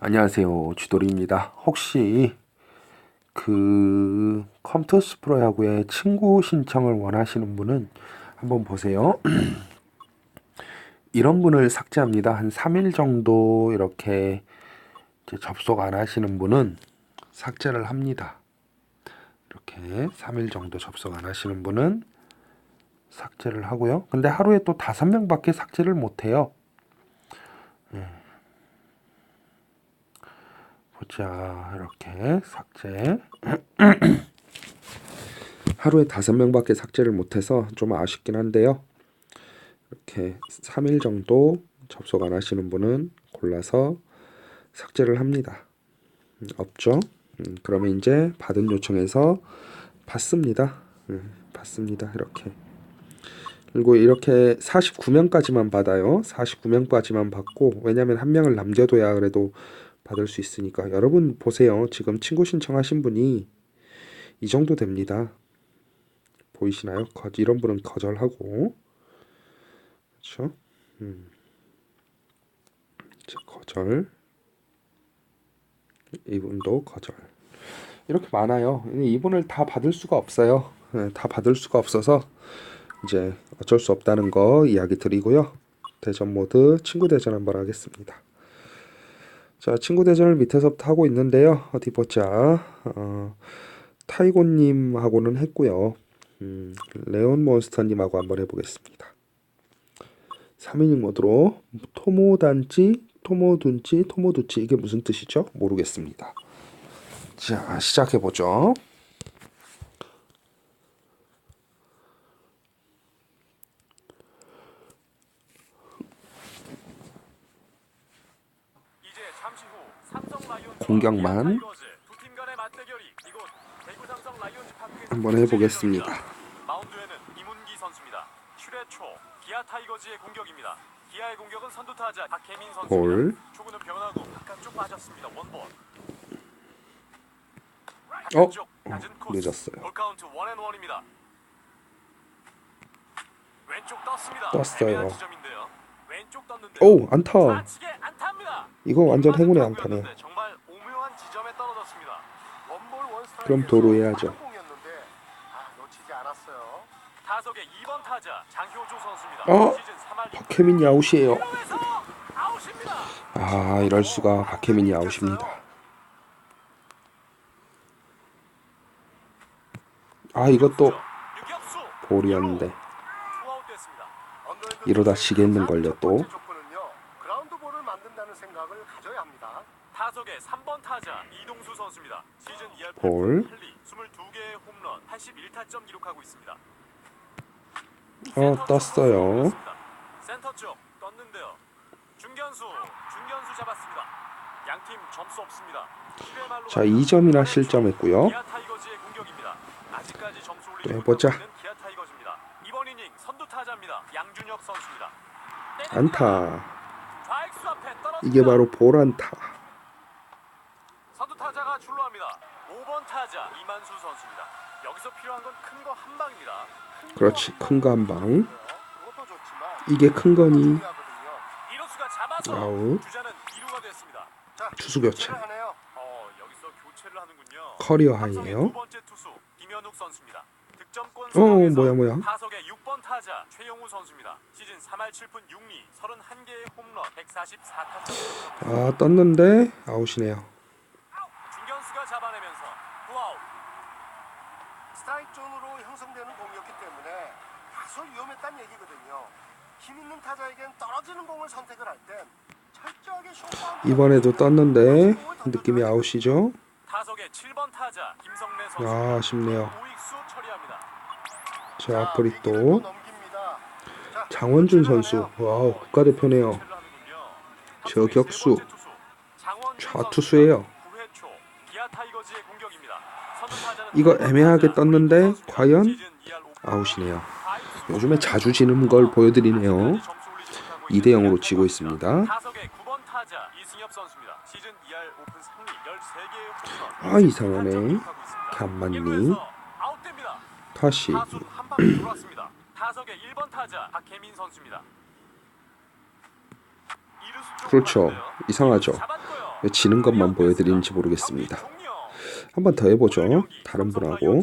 안녕하세요. 쥐돌이입니다. 혹시 그 컴투스 프로야구의 친구 신청을 원하시는 분은 한번 보세요. 이런 분을 삭제합니다. 한 3일 정도 이렇게 접속 안 하시는 분은 삭제를 합니다. 이렇게 3일 정도 접속 안 하시는 분은 삭제를 하고요. 근데 하루에 또 5명밖에 삭제를 못 해요. 보자. 이렇게 삭제. 하루에 다섯 명밖에 삭제를 못해서 좀 아쉽긴 한데요. 이렇게 3일 정도 접속 안 하시는 분은 골라서 삭제를 합니다. 음, 없죠? 음, 그러면 이제 받은 요청에서 받습니다. 음, 받습니다. 이렇게. 그리고 이렇게 49명까지만 받아요. 49명까지만 받고 왜냐면 한 명을 남겨둬야 그래도 받을 수 있으니까 여러분 보세요. 지금 친구 신청하신 분이 이 정도 됩니다. 보이시나요? 거, 이런 분은 거절하고 그렇죠? 음. 자, 거절 이분도 거절 이렇게 많아요. 이분을 다 받을 수가 없어요. 네, 다 받을 수가 없어서 이제 어쩔 수 없다는 거 이야기 드리고요. 대전 모드 친구 대전 한번 하겠습니다. 자, 친구 대전을 밑에서부터 하고 있는데요. 어디 보자. 어, 타이고님하고는 했고요. 음, 레온 몬스터님하고 한번 해보겠습니다. 3인용 모드로 토모단지, 토모둔지, 토모두치 이게 무슨 뜻이죠? 모르겠습니다. 자, 시작해보죠. 이제 잠시 후 삼성 라이온즈와 공격만. 기아 타이거즈 두 팀 간의 맞대결이 이곳 대구 삼성 라이온즈 파 크에서 한번 해보겠습니다. 마운드에는 이문기 선수입니다. 7회 초 기아 타이거즈의 공격입니다. 기아의 공격은 선두 타자 박혜민. 볼. 초구는 변하고 바깥쪽 빠졌습니다. 원볼. 어? 코스. 늦었어요. 볼 카운트 원앤 원입니다. 왼쪽 떴습니다. 떴어요. 왼쪽 떴는데 오, 안타. 이거 완전 행운의 안타네 그럼 도루해야죠. 성공이었는데, 아, 놓치지 않았어요. 타석의 2번 타자 장효조 선수입니다. 어? 시즌 3할 박혜민이 아웃이에요. 1루에서 아웃입니다. 아, 이럴 수가 박혜민이 아웃입니다. 아, 이것도 볼이었는데. 이러다 지겠는걸요, 또. 조건은요. 그라운드 볼을 만든다는 생각을 가져야 합니다. 타석의 3번 타자 이동수 선수입니다. 시즌 2할 볼. 8리 22개의 홈런 81타점 기록하고 있습니다. 어, 떴어요. 센터 쪽 떴는데요. 중견수 중견수 잡았습니다. 양팀 점수 없습니다. 자, 2점이나 실점했고요. 또 해보자. 이번 이닝 선두 타자입니다. 양준혁 선수입니다. 안타. 이게 바로 볼안타. 출루합니다. 5번 타자 이만수 선수입니다. 여기서 필요한 건 큰 거 한 방입니다. 그렇지, 큰 거 한 방. 이게 큰 거니. 이루수가 잡아서 아웃. 주자는 2루가 됐습니다. 자, 투수 교체. 어, 여기서 교체를 하는군요. 커리어 하이에요. 두 번째 투수 김현욱 선수입니다. 득점권 어, 뭐야, 뭐야. 타석의 6번 타자 최영우 선수입니다. 시즌 3할 7푼 6리 31개의 홈런 144타점. 아, 떴는데 아웃이네요. 중견수가 잡아내면서 투아웃. 스트라이크 존으로 형성 되는 공이었기 때문에 다소 위험했다는 얘기거든요. 힘 있는 타자에겐 떨어지는 공을 선택을 할 땐 철저하게 이번에도 떴는데 느낌이 아웃이죠. 타석의 7번 타자 김성래 선수. 아, 아쉽네요. 우익수 처리합니다. 자, 앞으로 위기를 또 장원준 선수. 와우, 국가대표네요. 저격수. 좌투수예요. 선수입니다. 9회 초 기아 타이거즈의 공격입니다. 선두 타자는 이거 애매하게 떴는데. 과연 시즌 2할 5푼 아웃이네요. 요즘에 자주 지는 걸 보여드리네요. 점수 올리지 못하고 2대 있는 0으로 기아 지고 있습니다. 타석의 9번 타자 이승엽 선수입니다. 시즌 2할 오픈 승리 13개의 홈런. 아, 이상하네. 24점 기록하고 있습니다. 간만니. 일루에서 아웃됩니다. 타시. 타수 한 방에 돌았습니다. 타석의 1번 타자 박혜민 선수입니다. 이루수 쪽 그렇죠. 이상하죠. 왜 지는 것만 보여드리는지 모르겠습니다. 한번 더 해보죠. 다른 분하고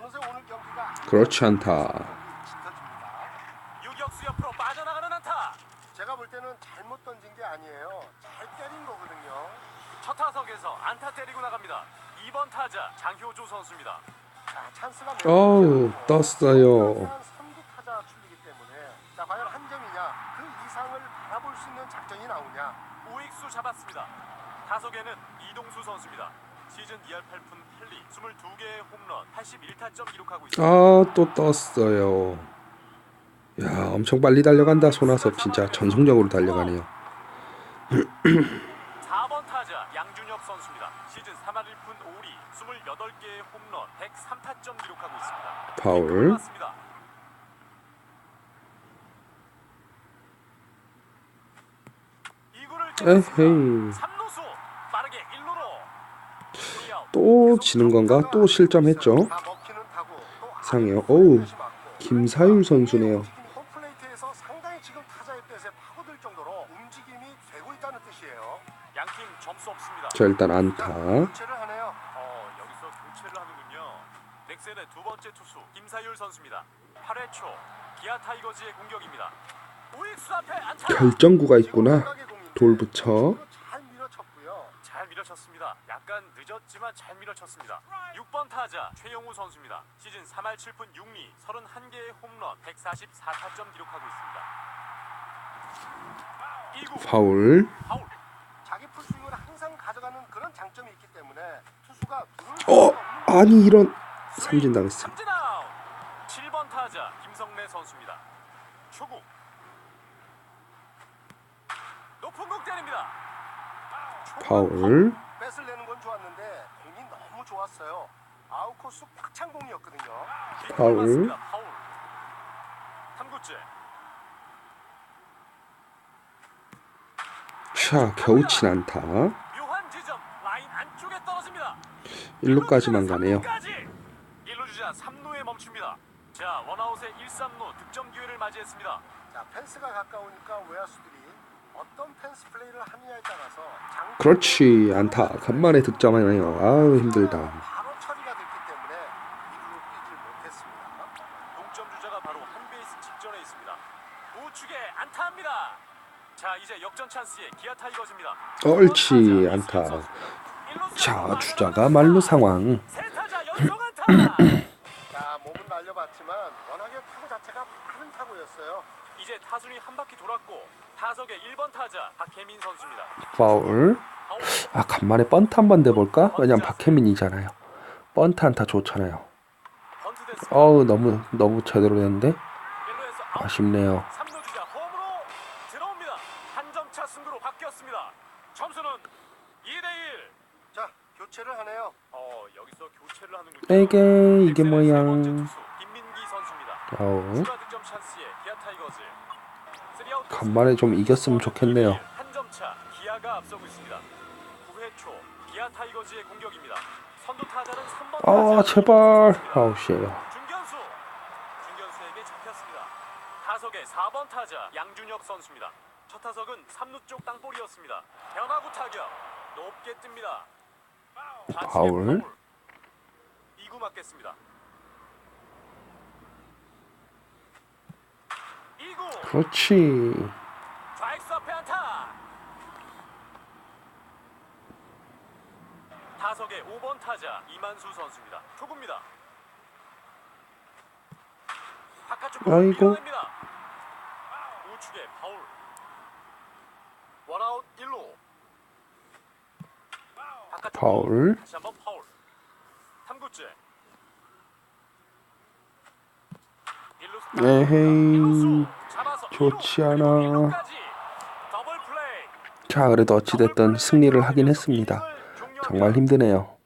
느새 오늘 경기가 그렇지 않다. 유격수 옆으로 빠져나가는 안타. 제가 볼 때는 잘못 던진 게 아니에요. 잘 때린 거거든요. 첫 타석에서 안타 때리고 나갑니다. 2번 타자 장효조 선수입니다. 어우, 떴어요. 3구 타자 출리기 때문에 자, 과연 한 점이냐? 그 이상을 바라볼 수 있는 작전이 나오냐? 우익수 잡았습니다. 타석에는 이동수 선수입니다. 시즌 2할 8푼 8리 22개의 홈런 81타점 기록하고 있습니다. 아또 떴어요. 야 엄청 빨리 달려간다 손아섭 진짜 전속력으로 달려가네요. 4번 타자 양준혁 선수입니다. 시즌 3할 1푼 5리 28개의 홈런 103타점 기록하고 있습니다. 파울. 맞습니다. 이구를 에헤이. 3루수 빠르게 1루로 또 지는 건가? 또 실점했죠. 다시 맞고. 김사율 선수네요. 홈플레이트에서 상당히 지금 타자의 뱃에 파고들 정도로 움직임이 되고 있다는 뜻이에요. 양팀 점수 없습니다. 자 일단 안타. 교체를 하네요. 어, 여기서 교체를 하는군요. 넥센의 두 번째 투수 김사율 선수입니다. 8회 초 기아 타이거즈의 공격입니다. 우익수 앞에 안타. 결정구가 있구나. 돌 붙여. 잘 밀어쳤고요. 잘 밀어쳤습니다. 약간 늦었지만 잘 밀어쳤습니다. 6번 타자 최영우 선수입니다. 시즌 3할 7푼 6리 31개의 홈런 144타점 기록하고 있습니다. 2구 파울. 파울. 자기 풀스윙을 항상 가져가는 그런 장점이 있기 때문에 투수가 어 아니 이런 삼진 당했어. 삼진 아웃. 7번 타자 김성래 선수입니다. 초구. 높은 공 때립니다. 파울. 뺏을 내는 건 좋았는데 공이 너무 좋았어요. 아웃 코스 꽉찬 공이었거든요. 파울. 맞습니다. 파울. 3구째. 자 겨우 친 안타. 묘한 지점 라인 안쪽에 떨어집니다. 1루까지만 가네요. 1루 주자 3루에 멈춥니다. 자 원아웃의 1, 3루 득점 기회를 맞이했습니다. 자 펜스가 가까우니까 외야수들이 어떤 펜스 플레이를 하느냐에 따라서 장 그렇지 안타. 간만에 득점하네요. 아우 힘들다. 바로 처리가 됐기 때문에 이루로 뛰질 못했습니다. 동점 주자가 바로 한 베이스 직전에 있습니다. 우측에 안타합니다. 자 이제 역전 찬스의 기아 타이거즈입니다. 옳지 안타. 자 주자가 말루 상황. 자 몸은 날려봤지만 워낙에 타구 자체가 빠른 타구였어요. 이제 타순이 한 바퀴 돌았고 타석의 1번 타자 박혜민 선수입니다. 파울. 아 간만에 번트 한번 내볼까? 왜냐면 박혜민이잖아요. 번트 안타 좋잖아요. 어우 너무 너무 제대로 됐는데 1루에서 아웃. 아쉽네요. 3루 주자 홈으로 들어옵니다. 한점차 승부로 바뀌었습니다. 점수는 2대 1. 자 교체를 하네요. 어, 여기서 교체를 하는군요. 에게 이게 넥센의 세 번째 뭐야? 투수, 김민기 선수입니다. 어우 추가 득점 찬스에 기아 타이거즈. 쓰리아웃 간만에 좀 이겼으면 좋겠네요. 한점 차 기아가 앞서고 있습니다. 9회 초 기아 타이거즈의 공격입니다. 선두 타자는 3번 아 제발 선수입니다. 아우씨에요. 중견수 중견수에게 잡혔습니다. 타석의 4번 타자 양준혁 선수입니다. 첫 타석은 3루 쪽 땅볼이었습니다. 변화구 타격 높게 뜹니다. 파울. 2구 맞겠습니다. 2구 그렇지. 좌익수 앞에 안타. 타석의 5번 타자 이만수 선수입니다. 초구입니다. 바깥쪽 아이고. 밀어냅니다. 우측에 파울. 원아웃 1루. 바깥쪽 파울. 다시 한번 파울. 1구째. 에헤이, 좋지 않아. 자, 그래도 어찌됐든 승리를 하긴 했습니다. 정말 힘드네요.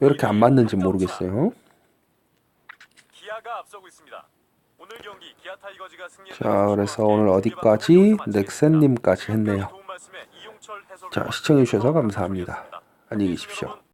왜 이렇게 안 맞는지 모르겠어요. 자, 그래서 오늘 어디까지? 넥센님까지 했네요. 자, 시청해주셔서 감사합니다. 안녕히 계십시오.